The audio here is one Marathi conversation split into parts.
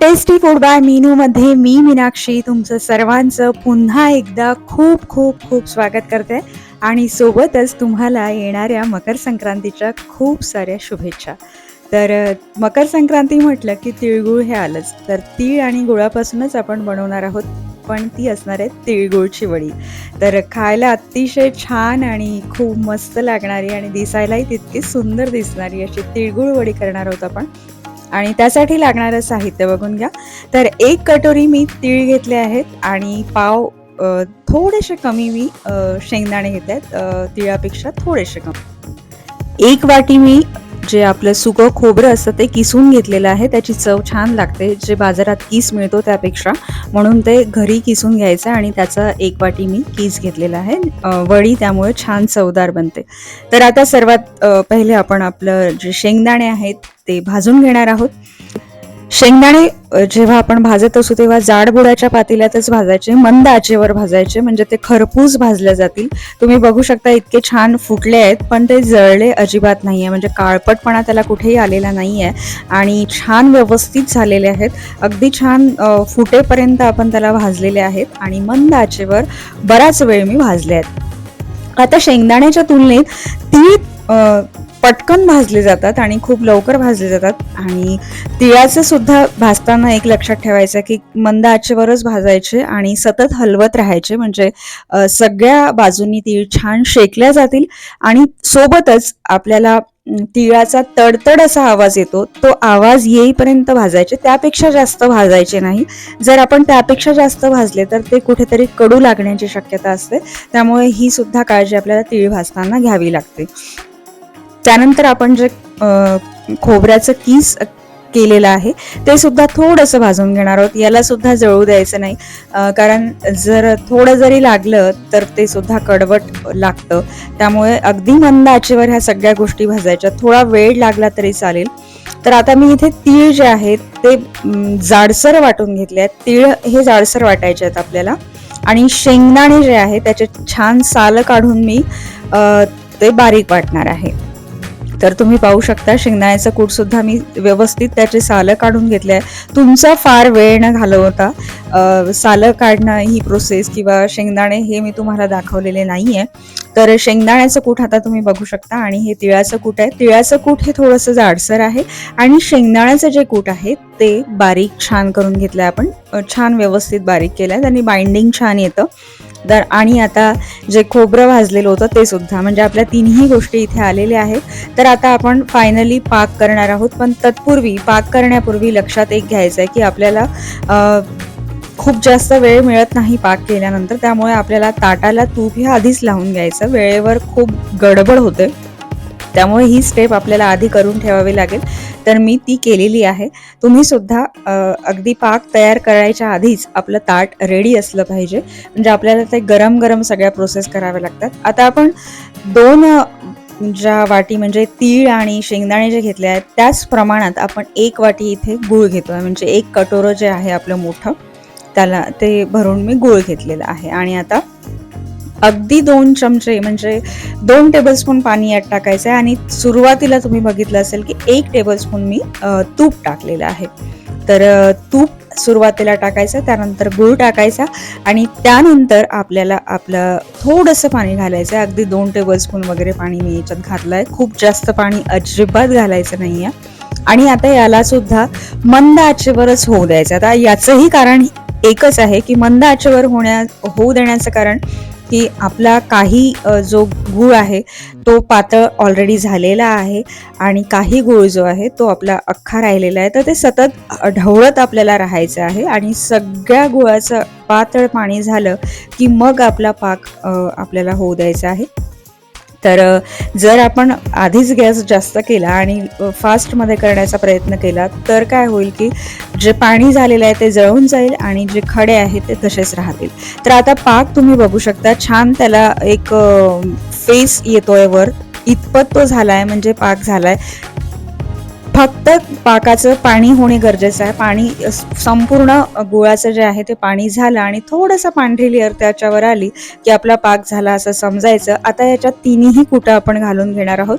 टेस्टी फूड बाय मेनूमध्ये मी मीनाक्षी तुमचं सर्वांचं पुन्हा एकदा खूप खूप खूप स्वागत करते. आणि सोबतच तुम्हाला येणाऱ्या मकर संक्रांतीच्या खूप साऱ्या शुभेच्छा. तर मकर संक्रांती म्हटलं की तिळगुळ हे आलंच. तर तीळ आणि गुळापासूनच आपण बनवणार आहोत पण ती असणार आहे तिळगुळची वडी तर खायला अतिशय छान आणि खूप मस्त लागणारी आणि दिसायलाही तितकी सुंदर दिसणारी अशी तिळगुळ वडी करणार आहोत आपण. आणि त्यासाठी लागणारं साहित्य बघून घ्या. तर एक कटोरी मी तीळ घेतले आहेत आणि पाव थोडेसे कमी मी शेंगदाणे घेतले आहेत. तिळापेक्षा थोडेसे कमी. एक वाटी मी जे आपलं सुकं खोबरं असतं ते किसून घेतलेलं आहे. त्याची चव छान लागते. जे बाजारात किस मिळतो त्यापेक्षा. म्हणून ते घरी किसून घ्यायचं आणि त्याचा एक वाटी मी किस घेतलेला आहे. वडी त्यामुळे छान चवदार बनते. तर आता सर्वात पहिले आपण आपलं जे शेंगदाणे आहेत ते भाजून घेणार आहोत. शेंगदाणे जेव्हा आपण भाजत असू तेव्हा जाडबुडाच्या पातेल्यातच भाजायचे मंद आचेवर भाजायचे म्हणजे ते खरपूस भाजले जातील. तुम्ही बघू शकता इतके छान फुटले आहेत पण ते जळले अजिबात नाहीये म्हणजे काळपटपणा त्याला कुठेही आलेला नाहीये आणि छान व्यवस्थित झालेले आहेत. अगदी छान फुटेपर्यंत आपण त्याला भाजलेले आहेत आणि मंद आचेवर बराच वेळ मी भाजले आहेत. आता शेंगदाण्याच्या तुलनेत ती पटकन भाजले जातात आणि खूप लवकर भाजले जातात. आणि तिळाचं सुद्धा भाजताना एक लक्षात ठेवायचं की मंद आचेवरच भाजायचे आणि सतत हलवत राहायचे. म्हणजे सगळ्या बाजूनी तीळ छान शेकल्या जातील आणि सोबतच आपल्याला तिळाचा तडतड असा आवाज येतो तो आवाज येईपर्यंत भाजायचे. त्यापेक्षा जास्त भाजायचे नाही. जर आपण त्यापेक्षा जास्त भाजले तर ते कुठेतरी कडू लागण्याची शक्यता असते. त्यामुळे ही सुद्धा काळजी आपल्याला तीळ भाजताना घ्यावी लागते. त्यानंतर आपण जे खोबऱ्याचं कीस केलेलं आहे ते सुद्धा थोडंसं भाजून घेणार आहोत. याला सुद्धा जळू द्यायचं नाही. कारण जर थोडं जरी लागलं तर ते सुद्धा कडवट लागतं. त्यामुळे अगदी मंद आचेवर ह्या सगळ्या गोष्टी भाजायच्या. थोडा वेळ लागला तरी चालेल. तर आता मी इथे तीळ जे आहेत ते जाडसर वाटून घेतले आहेत. तीळ हे जाडसर वाटायचे आहेत आपल्याला. आणि शेंगदाणे जे आहे त्याचे छान साल काढून मी ते बारीक वाटणार आहे. तर तुम्ही पाहू शकता शेंगदाण्याचं कूट सुद्धा मी व्यवस्थित त्याचे सालं काढून घेतले आहे तुमचा फार वेळ न घालवता सालं काढणं ही प्रोसेस किंवा शेंगदाणे हे मी तुम्हाला दाखवलेले नाही आहे तर शेंगदाण्याचं कूट आता तुम्ही बघू शकता आणि हे तिळाचं कूट आहे. तिळाचं कूट हे थोडंसं जाडसर आहे आणि शेंगदाण्याचं जे कूट आहे ते बारीक छान करून घेतलं आहे आपण छान व्यवस्थित बारीक केलं आहे त्यांनी बाइंडिंग छान येतं. तर आणि आता जे खोबरं भाजलेलं होतं ते सुद्धा. म्हणजे आपल्या तिन्ही गोष्टी इथे आलेल्या आहेत. तर आता आपण फायनली पाक करणार आहोत. पण तत्पूर्वी पाक करण्यापूर्वी लक्षात एक घ्यायचं आहे की आपल्याला खूप जास्त वेळ मिळत नाही पाक केल्यानंतर. त्यामुळे आपल्याला ताटाला तूप हे आधीच लावून घ्यायचं. वेळेवर खूप गडबड होते. त्यामुळे ही स्टेप आपल्याला आधी करून ठेवावी लागेल. तर मी ती केलेली आहे. तुम्ही सुद्धा अगदी पाक तयार करायच्या आधीच आपलं ताट रेडी असलं पाहिजे. म्हणजे आपल्याला ते गरम गरम सगळ्या प्रोसेस कराव्या लागतात. आता आपण दोन ज्या वाटी म्हणजे तीळ आणि शेंगदाणे जे घेतले आहेत त्याच प्रमाणात आपण एक वाटी इथे गूळ आहे म्हणजे एक कटोरं जे आहे आपलं मोठं त्याला ते भरून मी गूळ घेतलेलं आहे. आणि आता अगदी दोन चमचे म्हणजे दोन टेबलस्पून पाणी यात टाकायचं आहे आणि सुरुवातीला तुम्ही बघितलं असेल की एक टेबलस्पून मी तूप टाकलेलं आहे. तर तूप सुरुवातीला टाकायचं त्यानंतर गूळ टाकायचा आणि त्यानंतर आपल्याला आपलं थोडंसं पाणी घालायचं आहे. अगदी दोन टेबलस्पून वगैरे पाणी मी याच्यात घातलं आहे. खूप जास्त पाणी अजिबात घालायचं नाही आहे आणि आता याला सुद्धा मंद आचेवरच होऊ द्यायचं आता याचंही कारण एकच आहे की मंद आचेवर होण्या होऊ देण्याचं कारण की आपला काही जो गूळ आहे तो पातळ ऑलरेडी झालेला आहे आणि काही गूळ जो आहे तो आपला अख्खा राहिलेला आहे. तर ते सतत ढवळत आपल्याला राहायचं आहे आणि सगळ्या गुळाचं पातळ पाणी झालं की मग आपला पाक आपल्याला होऊ द्यायचा आहे. तर जर आपण आधीच गॅस जास्त केला आणि फास्टमध्ये करण्याचा प्रयत्न केला तर काय होईल की जे पाणी झालेलं आहे ते जळून जाईल आणि जे खडे आहेत ते तसेच राहतील. तर आता पाक तुम्ही बघू शकता छान त्याला एक फेस येतोय वर. इतपत तो झालाय म्हणजे पाक झालाय. फक्त पाकाचं पाणी होणे गरजेचं आहे. पाणी संपूर्ण गुळाचं जे आहे ते पाणी झालं आणि थोडंसं पांढरी लेअर त्याच्यावर आली की आपला पाक झाला असं समजायचं. आता याच्यात तिन्ही कुटं आपण घालून घेणार आहोत.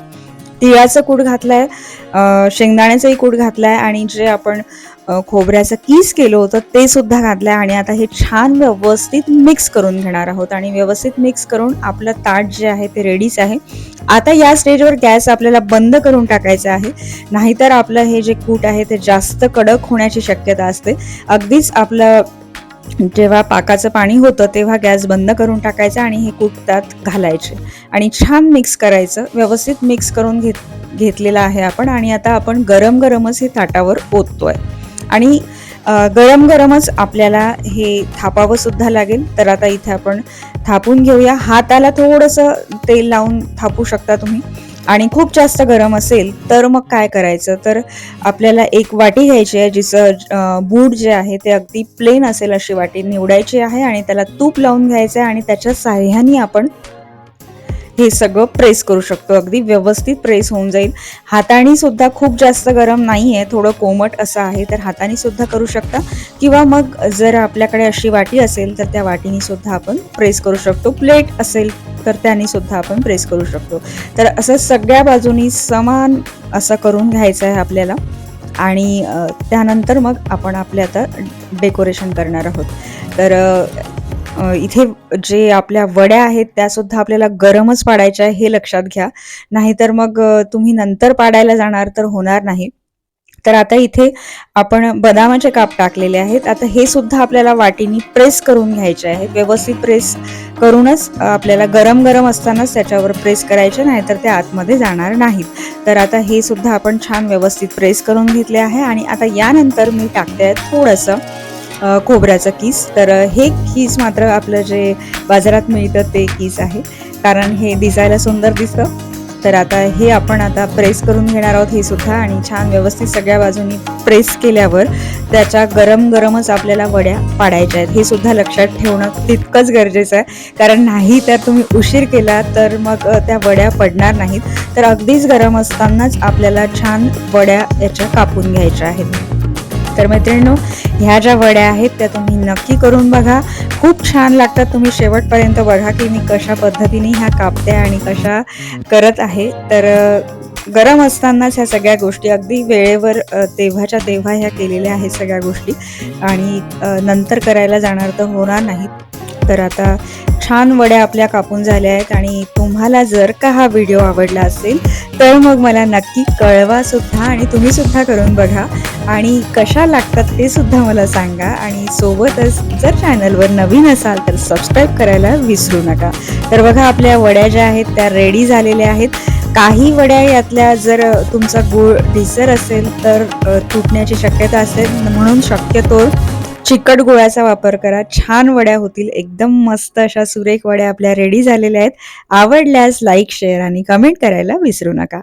तिळाचं कूट घातलंय आहे शेंगदाण्याचंही कूट घातलाय आणि जे आपण खोबऱ्याचं कीस केलं होतं ते सुद्धा घातलं आहे आणि आता हे छान व्यवस्थित मिक्स करून घेणार आहोत. आणि व्यवस्थित मिक्स करून आपलं ताट जे आहे ते रेडीच आहे. आता या स्टेजवर गॅस आपल्याला बंद करून टाकायचा आहे. नाहीतर आपलं हे जे कूट आहे ते जास्त कडक होण्याची शक्यता असते. अगदीच आपलं जेव्हा पाकाचं पाणी होतं तेव्हा गॅस बंद करून टाकायचा आणि हे कूट त्यात घालायचे. आणि छान मिक्स करायचं. व्यवस्थित मिक्स करून घेत घेतलेलं आहे आपण आणि आता आपण गरम गरमच हे ताटावर ओततोय. आणि गरम गरमच आपल्याला हे थापावं सुद्धा लागेल. तर आता इथे आपण थापून घेऊया. हाताला थोडंसं तेल लावून थापू शकता तुम्ही. आणि खूप जास्त गरम असेल तर मग काय करायचं? तर आपल्याला एक वाटी घ्यायची आहे जिचं बूट जे आहे ते अगदी प्लेन असेल अशी वाटी निवडायची आहे आणि त्याला तूप लावून घ्यायचं आहे आणि त्याच्या साह्याने आपण हे सगळं प्रेस करू शकतो. अगदी व्यवस्थित प्रेस होऊन जाईल. हाताने सुद्धा खूप जास्त गरम नाही आहे थोडं कोमट असं आहे तर हाताने सुद्धा करू शकता. किंवा मग जर आपल्याकडे अशी वाटी असेल तर त्या वाटीने सुद्धा आपण प्रेस करू शकतो. प्लेट असेल तर त्याने सुद्धा आपण प्रेस करू शकतो. तर असं सगळ्या बाजूनी समान असं करून घ्यायचं आहे आपल्याला. आणि त्यानंतर मग आपण आपले आता डेकोरेशन करणार आहोत. तर इथे जे आपल्या वड्या आहेत त्यासुद्धा आपल्याला गरमच पाडायच्या आहे हे लक्षात घ्या. नाहीतर मग तुम्ही नंतर पाडायला जाणार तर होणार नाही. तर आता इथे आपण बदामाचे काप टाकलेले आहेत. आता हे सुद्धा आपल्याला वाटीनी प्रेस करून घ्यायचे आहेत व्यवस्थित प्रेस करूनच आपल्याला गरम गरम असतानाच त्याच्यावर प्रेस करायचे नाहीतर ते आतमध्ये जाणार नाहीत. तर आता हे सुद्धा आपण छान व्यवस्थित प्रेस करून घेतले आहे. आणि आता यानंतर मी टाकते आहे थोडंसं खोबऱ्याचं किस. तर हे किस मात्र आपलं जे बाजारात मिळतं ते किस आहे. कारण हे दिसायला सुंदर दिसतं. तर आता हे आपण आता प्रेस करून घेणार आहोत हे सुद्धा आणि छान व्यवस्थित सगळ्या बाजूनी प्रेस केल्यावर त्याच्या गरम गरमच आपल्याला वड्या पाडायच्या आहेत. हे सुद्धा लक्षात ठेवणं तितकंच गरजेचं आहे. कारण नाही तर तुम्ही उशीर केला तर मग त्या वड्या पडणार नाहीत. तर अगदीच गरम असतानाच आपल्याला छान वड्या याच्या कापून घ्यायच्या आहेत. तर मैत्रिणींनो ह्या ज्या वड्या आहेत त्या तुम्ही नक्की करून बघा. खूप छान लागतात तुम्ही शेवटपर्यंत बघा की मी कशा पद्धतीने ह्या कापते आणि कशा करत आहे. तर गरम असतानाच ह्या सगळ्या गोष्टी अगदी वेळेवर तेव्हाच्या तेव्हा ह्या केलेल्या आहेत सगळ्या गोष्टी. आणि नंतर करायला जाणार तर होणार नाहीत. तर आता छान वड्या आपल्या कापून झाल्या आहेत आणि तुम्हाला जर का हा व्हिडिओ आवडला असेल तर मग मला नक्की कळवा सुद्धा आणि तुम्ही सुद्धा करून बघा. आणि कशा लागतात ते सुद्धा मला सांगा. आणि सोबतच जर चॅनलवर नवीन असाल तर सबस्क्राईब करायला विसरू नका. तर बघा आपल्या वड्या ज्या आहेत त्या रेडी झालेल्या आहेत. काही वड्या यातल्या जर तुमचा गूळ ढिसर असेल तर तुटण्याची शक्यता असेल. म्हणून शक्यतो चिकट गोळ्याचा वापर करा. छान वड्या होतील. एकदम मस्त अशा सुरेख वड्या आपल्या रेडी झालेल्या आहेत. आवडल्यास लाईक शेअर आणि कमेंट करायला विसरू नका.